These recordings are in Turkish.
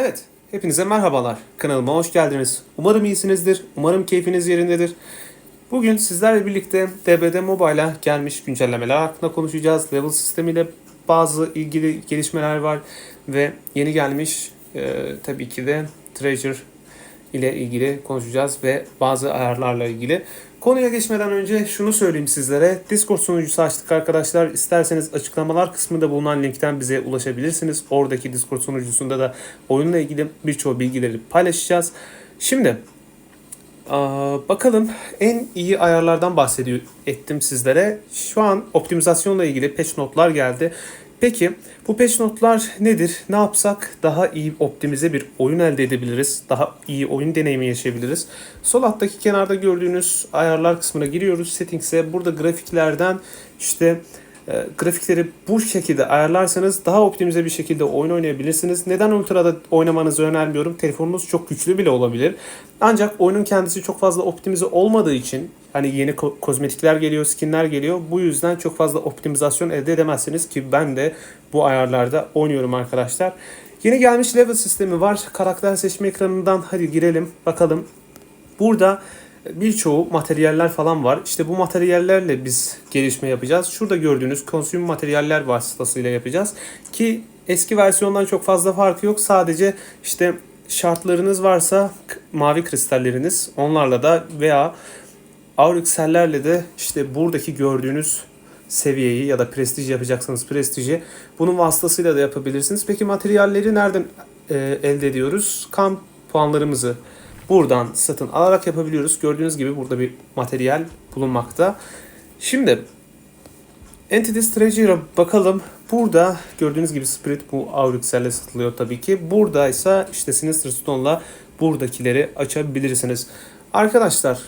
Evet, hepinize merhabalar. Kanalıma hoş geldiniz. Umarım iyisinizdir, umarım keyfiniz yerindedir. Bugün sizlerle birlikte DBD Mobile'a gelmiş güncellemeler hakkında konuşacağız. Level sistemiyle bazı ilgili gelişmeler var ve yeni gelmiş e, tabii ki de Treasure ile ilgili konuşacağız ve bazı ayarlarla ilgili. Konuya geçmeden önce şunu söyleyeyim sizlere. Discord sunucusu açtık arkadaşlar. İsterseniz açıklamalar kısmında bulunan linkten bize ulaşabilirsiniz. Oradaki Discord sunucusunda da oyunla ilgili birçok bilgileri paylaşacağız. Şimdi bakalım en iyi ayarlardan bahsediyor ettim sizlere. Şu an optimizasyonla ilgili patch notlar geldi. Peki bu patch notlar nedir? Ne yapsak daha iyi optimize bir oyun elde edebiliriz. Daha iyi oyun deneyimi yaşayabiliriz. Sol alttaki kenarda gördüğünüz ayarlar kısmına giriyoruz. Settings'e burada grafiklerden işte e, grafikleri bu şekilde ayarlarsanız daha optimize bir şekilde oyun oynayabilirsiniz. Neden Ultra'da oynamanızı önermiyorum. Telefonunuz çok güçlü bile olabilir. Ancak oyunun kendisi çok fazla optimize olmadığı için hani yeni ko- kozmetikler geliyor, skinler geliyor. Bu yüzden çok fazla optimizasyon elde edemezsiniz ki ben de bu ayarlarda oynuyorum arkadaşlar. Yeni gelmiş level sistemi var. Karakter seçme ekranından hadi girelim bakalım. Burada birçoğu materyaller falan var. İşte bu materyallerle biz gelişme yapacağız. Şurada gördüğünüz consume materyaller vasıtasıyla yapacağız. Ki eski versiyondan çok fazla farkı yok. Sadece işte şartlarınız varsa mavi kristalleriniz onlarla da veya Aurixellerle de işte buradaki gördüğünüz seviyeyi ya da prestij yapacaksanız prestiji bunun vasıtasıyla da yapabilirsiniz. Peki materyalleri nereden e, elde ediyoruz? Kamp puanlarımızı buradan satın alarak yapabiliyoruz. Gördüğünüz gibi burada bir materyal bulunmakta. Şimdi Entity Treasure'a bakalım. Burada gördüğünüz gibi Spirit bu Aurixel'le satılıyor tabii ki. Burada ise işte Sinister Stone'la buradakileri açabilirsiniz. Arkadaşlar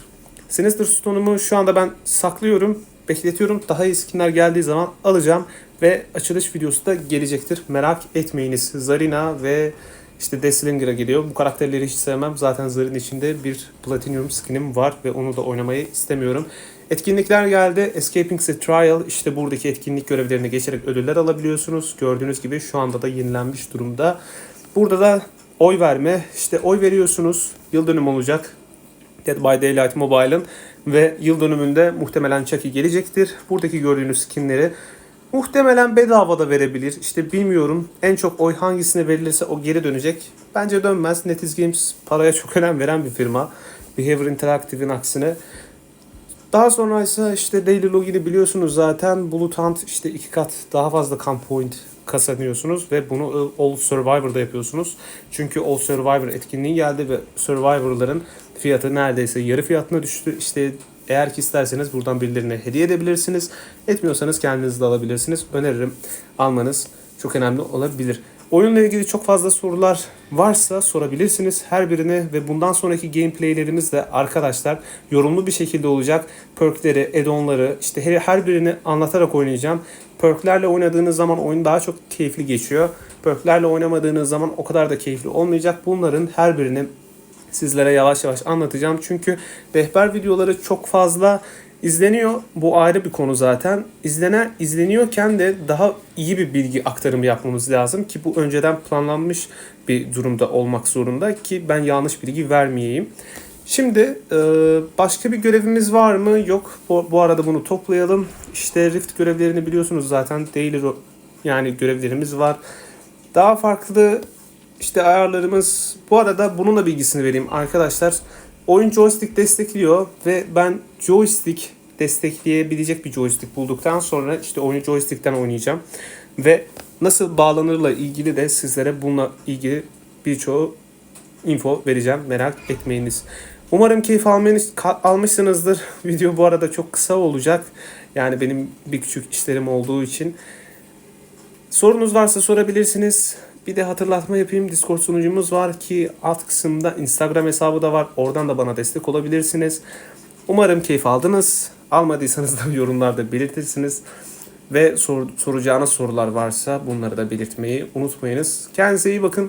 Sinister Stone'umu şu anda ben saklıyorum. Bekletiyorum. Daha iyi skinler geldiği zaman alacağım. Ve açılış videosu da gelecektir. Merak etmeyiniz. Zarina ve işte Deathslinger'a geliyor. Bu karakterleri hiç sevmem. Zaten Zar'ın içinde bir Platinum skinim var ve onu da oynamayı istemiyorum. Etkinlikler geldi. Escaping the Trial. İşte buradaki etkinlik görevlerini geçerek ödüller alabiliyorsunuz. Gördüğünüz gibi şu anda da yenilenmiş durumda. Burada da oy verme. İşte oy veriyorsunuz. Yıl dönümü olacak. Dead by Daylight Mobile'ın ve yıl dönümünde muhtemelen Chucky gelecektir. Buradaki gördüğünüz skinleri muhtemelen bedava da verebilir. İşte bilmiyorum. En çok oy hangisine verilirse o geri dönecek. Bence dönmez. NetEase Games paraya çok önem veren bir firma. Behavior Interactive'in aksine. Daha sonra ise işte Daily Login'i biliyorsunuz zaten. Bulut Hunt işte iki kat daha fazla camp point kazanıyorsunuz ve bunu All Survivor'da yapıyorsunuz. Çünkü All Survivor etkinliği geldi ve Survivor'ların fiyatı neredeyse yarı fiyatına düştü. İşte eğer ki isterseniz buradan birilerine hediye edebilirsiniz. Etmiyorsanız kendiniz de alabilirsiniz. Öneririm almanız çok önemli olabilir. Oyunla ilgili çok fazla sorular varsa sorabilirsiniz. Her birine ve bundan sonraki gameplaylerimiz de arkadaşlar yorumlu bir şekilde olacak. Perkleri, add-onları işte her, her birini anlatarak oynayacağım. Perklerle oynadığınız zaman oyun daha çok keyifli geçiyor. Perklerle oynamadığınız zaman o kadar da keyifli olmayacak. Bunların her birini sizlere yavaş yavaş anlatacağım. Çünkü rehber videoları çok fazla izleniyor. Bu ayrı bir konu zaten. İzlenen izleniyorken de daha iyi bir bilgi aktarımı yapmamız lazım ki bu önceden planlanmış bir durumda olmak zorunda ki ben yanlış bilgi vermeyeyim. Şimdi e, başka bir görevimiz var mı? Yok. Bu, arada bunu toplayalım. İşte Rift görevlerini biliyorsunuz zaten. Daily yani görevlerimiz var. Daha farklı işte ayarlarımız. Bu arada bunun da bilgisini vereyim arkadaşlar. Oyun joystick destekliyor ve ben joystick destekleyebilecek bir joystick bulduktan sonra işte oyunu joystick'ten oynayacağım. Ve nasıl bağlanırla ilgili de sizlere bununla ilgili birçoğu info vereceğim. Merak etmeyiniz. Umarım keyif almayınız, ka- almışsınızdır. Video bu arada çok kısa olacak. Yani benim bir küçük işlerim olduğu için. Sorunuz varsa sorabilirsiniz. Bir de hatırlatma yapayım. Discord sunucumuz var ki alt kısımda Instagram hesabı da var. Oradan da bana destek olabilirsiniz. Umarım keyif aldınız. Almadıysanız da yorumlarda belirtirsiniz. Ve sor, soracağınız sorular varsa bunları da belirtmeyi unutmayınız. Kendinize iyi bakın.